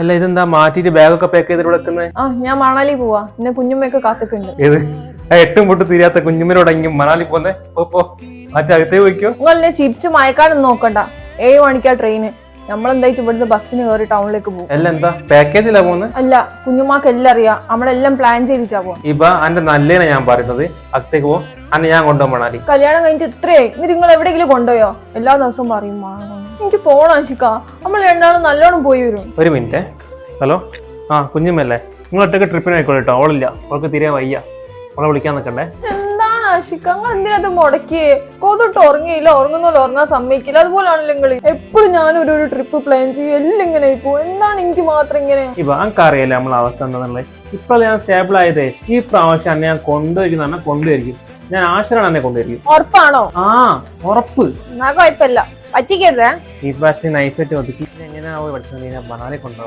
അല്ല ഇതെന്താ മാറ്റിട്ട് ബാഗൊക്കെ പാക്ക് ചെയ്തിട്ട് ഇവിടെ ആ ഞാൻ മണാലി പോവാ. പിന്നെ കുഞ്ഞുമ്മയൊക്കെ കാത്തിക്കുന്നുണ്ട് ഏത്? ആ എട്ടും പൊട്ട് തീരാത്ത കുഞ്ഞുമ്മരോടെങ്കിലും മണാലി പോന്നെ പോ പോ. മറ്റേ അകത്തേ പോയിക്കോ. നിങ്ങളെന്നെ ചിരിച്ച് മയക്കാനൊന്നും നോക്കണ്ട. ഏഴ് മണിക്കാ ട്രെയിന് നമ്മളെന്തായിട്ട് ഇവിടുന്ന് ബസ്സിന് കയറി ടൗണിലേക്ക് പോകും. അല്ല എന്താ? പാക്കേജിലാ പോകുന്നത് അല്ല കുഞ്ഞുമാക്ക് എല്ലാം അറിയാം. നമ്മളെല്ലാം പ്ലാൻ ചെയ്തിട്ടാ പോവാ ഇപ്പൊ അന്റെ നല്ലതിനാ ഞാൻ പറയുന്നത്. അകത്തേക്ക് പോ. അന്നെ ഞാൻ കൊണ്ടുപോകാൻ മണാലി. കല്യാണം കഴിഞ്ഞിട്ട് ഇത്രേ ഇനി നിങ്ങൾ എവിടെയെങ്കിലും കൊണ്ടുപോയോ? എല്ലാ ദിവസവും പറയും "മാണം." എനിക്ക് പോണം ആശിക്ക നമ്മൾ രണ്ടാളും നല്ലോണം പോയി വരും. ഒരു മിനിറ്റ്. ഹലോ? ആ കുഞ്ഞുമല്ലേ നിങ്ങൾ ഒറ്റയ്ക്ക് ട്രിപ്പിന് ആയിക്കോളൂ കേട്ടോ അവളില്ല. അവൾക്ക് തീരെ വയ്യ. അവളെ വിളിക്കാൻ നിൽക്കണ്ടേ? എന്താണ് ആശിക്ക നിങ്ങൾ എന്തിനത് മുടക്കിയേ? കൊതൊട്ട് ഉറങ്ങിയില്ല. ഉറങ്ങുന്നല്ലോ ഉറങ്ങാൻ സമ്മതിക്കില്ല. അതുപോലാണല്ലോ നിങ്ങൾ എപ്പോഴും ഞാൻ ഒരു ഒരു ട്രിപ്പ് പ്ലാൻ ചെയ്യും. എല്ലാം ഇങ്ങനെ പോ എന്താണ് എനിക്ക് മാത്രം ഇങ്ങനെ? ഇപ്പൊ അറിയില്ല നമ്മളെ അവസ്ഥ എന്താണെന്നുള്ളത് ഇപ്പൊ ഞാൻ സ്റ്റേബിൾ ആയതേ ഈ പ്രാവശ്യം അന്നെ ഞാൻ കൊണ്ടുവരിക്കുന്ന പറഞ്ഞാൽ കൊണ്ടുവരിക്കും ഞാൻ ആശ്രമാണ് എന്നെ കൊണ്ടുവരിക്കും ഉറപ്പാണോ? ആ ഉറപ്പ്. എന്നാ കുഴപ്പമില്ല. പറ്റിക്കരുതേ. ഈ പ്രാവശ്യം നൈസായിട്ട് ഒതുക്കി. എങ്ങനെയാവോ പഠിച്ചത്? മണാലി കൊണ്ടുപോകാം